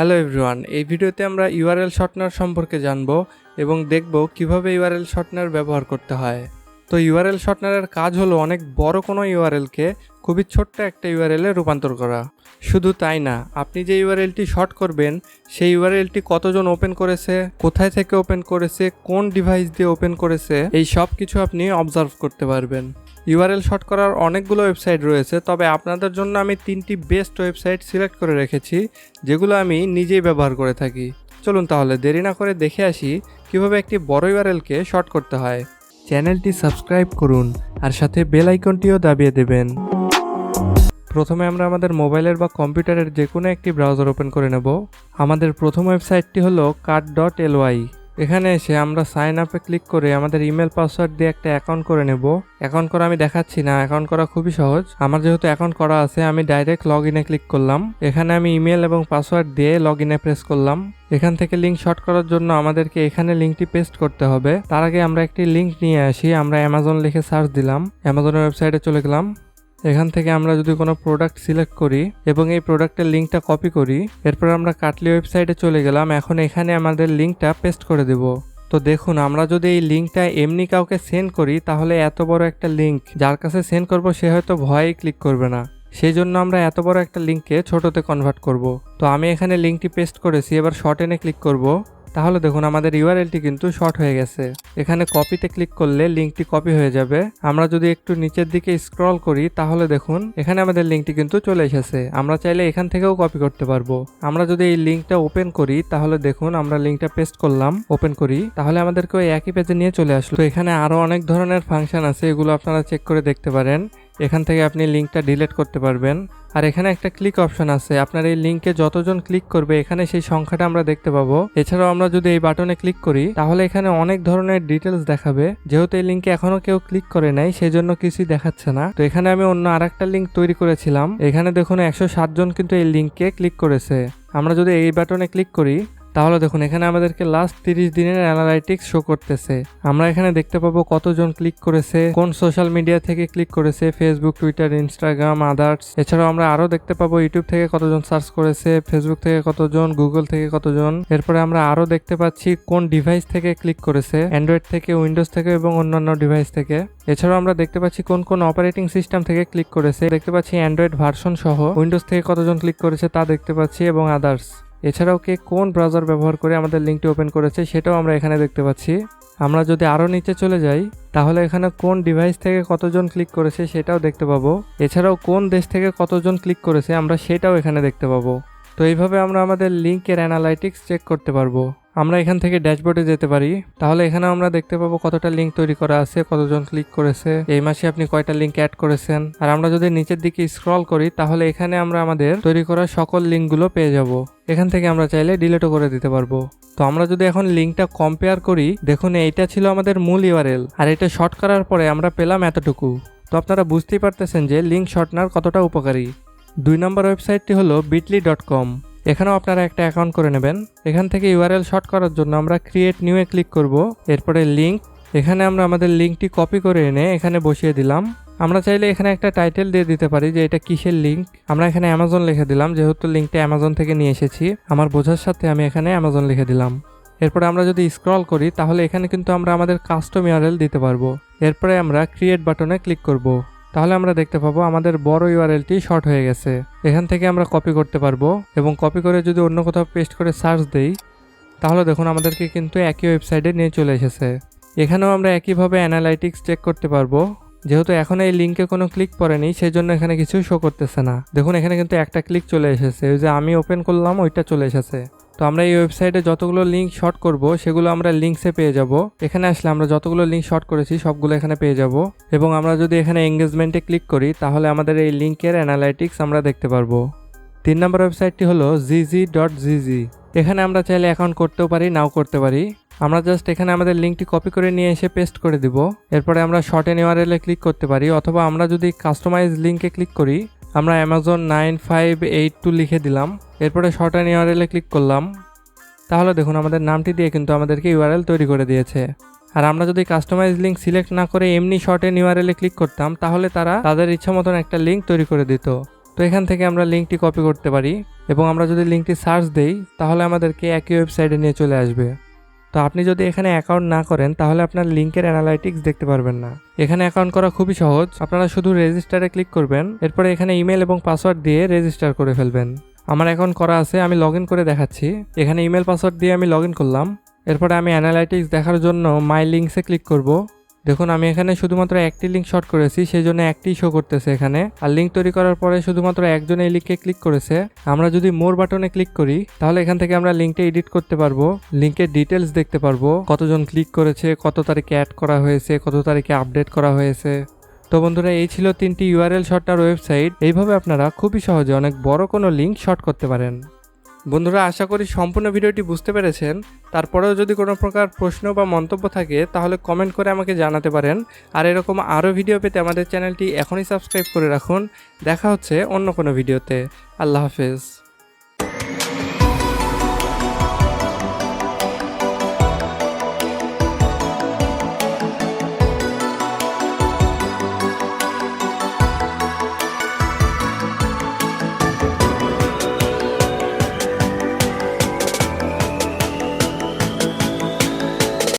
Hello everyone এই ভিডিওতে আমরা ইউআরএল শর্টনার সম্পর্কে জানব এবং দেখব কীভাবে ইউআরএল শর্টনার ব্যবহার করতে হয়। তো ইউআরএল শর্টনারের কাজ হলো অনেক বড় কোনো ইউআরএলকে খুবই ছোট্ট একটা ইউআরএলে রূপান্তর করা। শুধু তাই না, আপনি যে ইউআরএলটি শর্ট করবেন, সেই ইউআরএলটি কতজন ওপেন করেছে, কোথায় থেকে ওপেন করেছে, কোন ডিভাইস দিয়ে ওপেন করেছে, এই সব কিছু আপনি অবজার্ভ করতে পারবেন। ইউআরএল শর্ট করার অনেকগুলো ওয়েবসাইট রয়েছে, তবে আপনাদের জন্য আমি তিনটি বেস্ট ওয়েবসাইট সিলেক্ট করে রেখেছি, যেগুলো আমি নিজেই ব্যবহার করে থাকি। চলুন তাহলে দেরি না করে দেখে আসি কীভাবে একটি বড় ইউআরএলকে শর্ট করতে হয়। চ্যানেলটি সাবস্ক্রাইব করুন, আর সাথে বেল আইকনটিও দাবিয়ে দেবেন। প্রথমে আমরা আমাদের মোবাইলের বা কম্পিউটারের যে কোনো একটি ব্রাউজার ওপেন করে নেব। আমাদের প্রথম ওয়েবসাইটটি হলো কাট ডট এলওয়াই এখানে এসে আমরা সাইন আপে ক্লিক করে আমাদের ইমেল পাসওয়ার্ড দিয়ে একটা অ্যাকাউন্ট করে নেব। অ্যাকাউন্ট করা আমি দেখাচ্ছি না অ্যাকাউন্ট করা খুবই সহজ। আমার যেহেতু অ্যাকাউন্ট করা আছে, আমি ডাইরেক্ট লগ ইনে ক্লিক করলাম। এখানে আমি ইমেল এবং পাসওয়ার্ড দিয়ে লগ ইনে প্রেস করলাম। এখান থেকে লিঙ্ক শর্ট করার জন্য আমাদেরকে এখানে লিঙ্কটি পেস্ট করতে হবে। তার আগে আমরা একটি লিঙ্ক নিয়ে আসি। আমরা অ্যামাজন লিখে সার্চ দিলাম। অ্যামাজনের ওয়েবসাইটে চলে গেলাম। এখান থেকে আমরা যদি কোনো প্রোডাক্ট সিলেক্ট করি এবং এই প্রোডাক্টের লিঙ্কটা কপি করি, এরপর আমরা কাটলি ওয়েবসাইটে চলে গেলাম। এখন এখানে আমাদের লিঙ্কটা পেস্ট করে দেব। তো দেখুন, আমরা যদি এই লিঙ্কটা এমনি কাউকে সেন্ড করি, তাহলে এত বড় একটা লিঙ্ক যার কাছে সেন্ড করব, সে হয়তো ভয়েই ক্লিক করবে না। সেই জন্য আমরা এত বড় একটা লিঙ্ককে ছোটতে কনভার্ট করব। তো আমি এখানে লিঙ্কটি পেস্ট করেছি, এবার শর্ট এনে ক্লিক করব। তাহলে দেখুন আমাদের ইউআরএলটি কিন্তু শর্ট হয়ে গেছে। এখানে কপিতে ক্লিক করলে লিঙ্কটি কপি হয়ে যাবে। আমরা যদি একটু নিচের দিকে স্ক্রল করি, তাহলে দেখুন এখানে আমাদের লিঙ্কটি কিন্তু চলে এসেছে। আমরা চাইলে এখান থেকেও কপি করতে পারব। আমরা যদি এই লিঙ্কটা ওপেন করি, তাহলে দেখুন আমরা লিঙ্কটা পেস্ট করলাম ওপেন করি। তাহলে আমাদেরকে ওই একই পেজে নিয়ে চলে আসলো। এখানে আরও অনেক ধরনের ফাংশন আছে, এগুলো আপনারা চেক করে দেখতে পারেন। এখান থেকে আপনি লিঙ্কটা ডিলিট করতে পারবেন। আর এখানে একটা ক্লিক অপশন আছে। আপনার এই লিঙ্কে যতজন ক্লিক করবে, এখানে সেই সংখ্যাটা আমরা দেখতে পাবো। এছাড়াও আমরা যদি এই বাটনে ক্লিক করি, তাহলে এখানে অনেক ধরনের ডিটেলস দেখাবে। যেহেতু এই লিঙ্কে এখনও কেউ ক্লিক করে নাই সেই জন্য কিছুই দেখাচ্ছে না। তো এখানে আমি অন্য আরেকটা লিঙ্ক তৈরি করেছিলাম। এখানে দেখুন একশো জন কিন্তু এই লিঙ্কে ক্লিক করেছে। আমরা যদি এই বাটনে ক্লিক করি তাহলে দেখুন, এখানে আমাদেরকে লাস্ট তিরিশ দিনের অ্যানালাইটিক্স শো করতেছে। আমরা এখানে দেখতে পাবো কতজন ক্লিক করেছে, কোন সোশ্যাল মিডিয়া থেকে ক্লিক করেছে ফেসবুক টুইটার ইনস্টাগ্রাম আদার্স এছাড়াও আমরা আরও দেখতে পাবো ইউটিউব থেকে কতজন সার্চ করেছে ফেসবুক থেকে কতজন গুগল থেকে কতজন। এরপরে আমরা আরও দেখতে পাচ্ছি কোন ডিভাইস থেকে ক্লিক করেছে অ্যান্ড্রয়েড থেকে উইন্ডোজ থেকে এবং অন্যান্য ডিভাইস থেকে। এছাড়াও আমরা দেখতে পাচ্ছি কোন কোন অপারেটিং সিস্টেম থেকে ক্লিক করেছে, দেখতে পাচ্ছি অ্যান্ড্রয়েড ভার্সন সহ উইন্ডোজ থেকে কতজন ক্লিক করেছে তা দেখতে পাচ্ছি এবং আদার্স এছাড়াও কে কোন ব্রাউজার ব্যবহার করে আমাদের লিঙ্কটি ওপেন করেছে সেটাও আমরা এখানে দেখতে পাচ্ছি। আমরা যদি আরও নিচে চলে যাই, তাহলে এখানে কোন ডিভাইস থেকে কতজন ক্লিক করেছে সেটাও দেখতে পাবো। এছাড়াও কোন দেশ থেকে কতজন ক্লিক করেছে আমরা সেটাও এখানে দেখতে পাবো। তো এইভাবে আমরা আমাদের লিঙ্কের অ্যানালাইটিক্স চেক করতে পারব। আমরা এখান থেকে ড্যাশবোর্ডে যেতে পারি। তাহলে এখানে আমরা দেখতে পাবো কতটা লিঙ্ক তৈরি করা আছে, কতজন ক্লিক করেছে। এই মাসে আপনি কয়টা লিঙ্ক অ্যাড করেছেন। আর আমরা যদি নিচের দিকে স্ক্রল করি, তাহলে এখানে আমরা আমাদের তৈরি করা সকল লিঙ্কগুলো পেয়ে যাব। এখান থেকে আমরা চাইলে ডিলেটও করে দিতে পারব। তো আমরা যদি এখন লিঙ্কটা কম্পেয়ার করি, দেখুন এইটা ছিল আমাদের মূল ইউআরএল আর এটা শর্ট করার পরে আমরা পেলাম এতটুকু। তো আপনারা বুঝতেই পারতেছেন যে লিঙ্ক শর্টনার কতটা উপকারী। দুই নম্বর ওয়েবসাইটটি হলো বিটলি ডট কম এখানেও আপনারা একটা অ্যাকাউন্ট করে নেবেন। এখান থেকে ইউআরএল শর্ট করার জন্য আমরা ক্রিয়েট নিউয়ে ক্লিক করব। এরপরে লিঙ্ক এখানে আমরা আমাদের লিঙ্কটি কপি করে এনে এখানে বসিয়ে দিলাম। আমরা চাইলে এখানে একটা টাইটেল দিয়ে দিতে পারি যে এটা কিসের লিঙ্ক আমরা এখানে অ্যামাজন লিখে দিলাম, যেহেতু লিঙ্কটা অ্যামাজন থেকে নিয়ে এসেছি। আমার বোঝার সাথে আমি এখানে অ্যামাজন লিখে দিলাম। এরপরে আমরা যদি স্ক্রল করি, তাহলে এখানে কিন্তু আমরা আমাদের কাস্টম ইউআরএল দিতে পারব। এরপরে আমরা ক্রিয়েট বাটনে ক্লিক করব। তাহলে আমরা দেখতে পাবো আমাদের বড় ইউআরএলটি শর্ট হয়ে গেছে। এখান থেকে আমরা কপি করতে পারব এবং কপি করে যদি অন্য কোথাও পেস্ট করে সার্চ দেই, তাহলে দেখুন আমাদেরকে কিন্তু একই ওয়েবসাইটে নিয়ে চলে এসেছে। এখানেও আমরা একইভাবে অ্যানালাইটিক্স চেক করতে পারব। যেহেতু এখন এই লিঙ্কে কোনো ক্লিক পড়েনি সেই জন্য এখানে কিছু শো করতেছে না। দেখুন, এখানে কিন্তু একটা ক্লিক চলে এসেছে। ওই যে আমি ওপেন করলাম, ওইটা চলে এসেছে। তো আমরা এই ওয়েবসাইটে যতগুলো লিঙ্ক শর্ট করব, সেগুলো আমরা লিঙ্কসে পেয়ে যাব। এখানে আসলে আমরা যতগুলো লিঙ্ক শর্ট করেছি, সবগুলো এখানে পেয়ে যাব। এবং আমরা যদি এখানে এঙ্গেজমেন্টে ক্লিক করি, তাহলে আমাদের এই লিঙ্কের অ্যানালাইটিক্স আমরা দেখতে পারব। তিন নম্বর ওয়েবসাইটটি হলো জিজি ডট জিজি এখানে আমরা চাইলে অ্যাকাউন্ট করতেও পারি, নাও করতে পারি। আমরা জাস্ট এখানে আমাদের লিঙ্কটি কপি করে নিয়ে এসে পেস্ট করে দিব। এরপরে আমরা শর্ট এন ইউআরএলে ক্লিক করতে পারি, অথবা আমরা যদি কাস্টমাইজ লিঙ্কে ক্লিক করি আমরা Amazon nine five eight two লিখে দিলাম। এরপরে শর্ট এন ইউআরএলে ক্লিক করলাম। তাহলে দেখুন আমাদের নামটি দিয়ে কিন্তু আমাদেরকে ইউআরএল তৈরি করে দিয়েছে। আর আমরা যদি কাস্টমাইজ লিঙ্ক সিলেক্ট না করে এমনি শর্ট এন ইউআরএলে ক্লিক করতাম, তাহলে তারা তাদের ইচ্ছা মতন একটা লিঙ্ক তৈরি করে দিত। তো এখান থেকে আমরা লিঙ্কটি কপি করতে পারি। এবং আমরা যদি লিঙ্কটি সার্চ দেই, তাহলে আমাদেরকে একই ওয়েবসাইটে নিয়ে চলে আসবে। তো আপনি যদি এখানে অ্যাকাউন্ট না করেন, তাহলে আপনার লিঙ্কের অ্যানালাইটিক্স দেখতে পারবেন না। এখানে অ্যাকাউন্ট করা খুবই সহজ। আপনারা শুধু রেজিস্টারে ক্লিক করবেন, এরপরে এখানে ইমেল এবং পাসওয়ার্ড দিয়ে রেজিস্টার করে ফেলবেন। আমার অ্যাকাউন্ট করা আছে, আমি লগ করে দেখাচ্ছি। এখানে ইমেল পাসওয়ার্ড দিয়ে আমি লগ করলাম। এরপরে আমি অ্যানালাইটিক্স দেখার জন্য মাই লিঙ্কসে ক্লিক করব। দেখুন, আমি এখানে শুধুমাত্র একটি লিঙ্ক শর্ট করেছি সেই জন্য একটি শো করতেছে এখানে। আর লিঙ্ক তৈরি করার পরে শুধুমাত্র একজন এই লিঙ্কে ক্লিক করেছে। আমরা যদি মোর বাটনে ক্লিক করি, তাহলে এখান থেকে আমরা লিঙ্কটা এডিট করতে পারব। লিঙ্কের ডিটেলস দেখতে পারব, কতজন ক্লিক করেছে, কত তারিখে অ্যাড করা হয়েছে, কত তারিখে আপডেট করা হয়েছে। তো বন্ধুরা, এই ছিল তিনটি ইউআরএল শর্টার ওয়েবসাইট এইভাবে আপনারা খুবই সহজে অনেক বড় কোনো লিঙ্ক শর্ট করতে পারেন। বন্ধুরা, আশা করি সম্পূর্ণ ভিডিওটি বুঝতে পেরেছেন। তারপরেও যদি কোনো প্রকার প্রশ্ন বা মন্তব্য থাকে, তাহলে কমেন্ট করে আমাকে জানাতে পারেন। আর এরকম আরও ভিডিও পেতে আমাদের চ্যানেলটি এখনই সাবস্ক্রাইব করে রাখুন। দেখা হচ্ছে অন্য কোনো ভিডিওতে। আল্লাহ হাফেজ।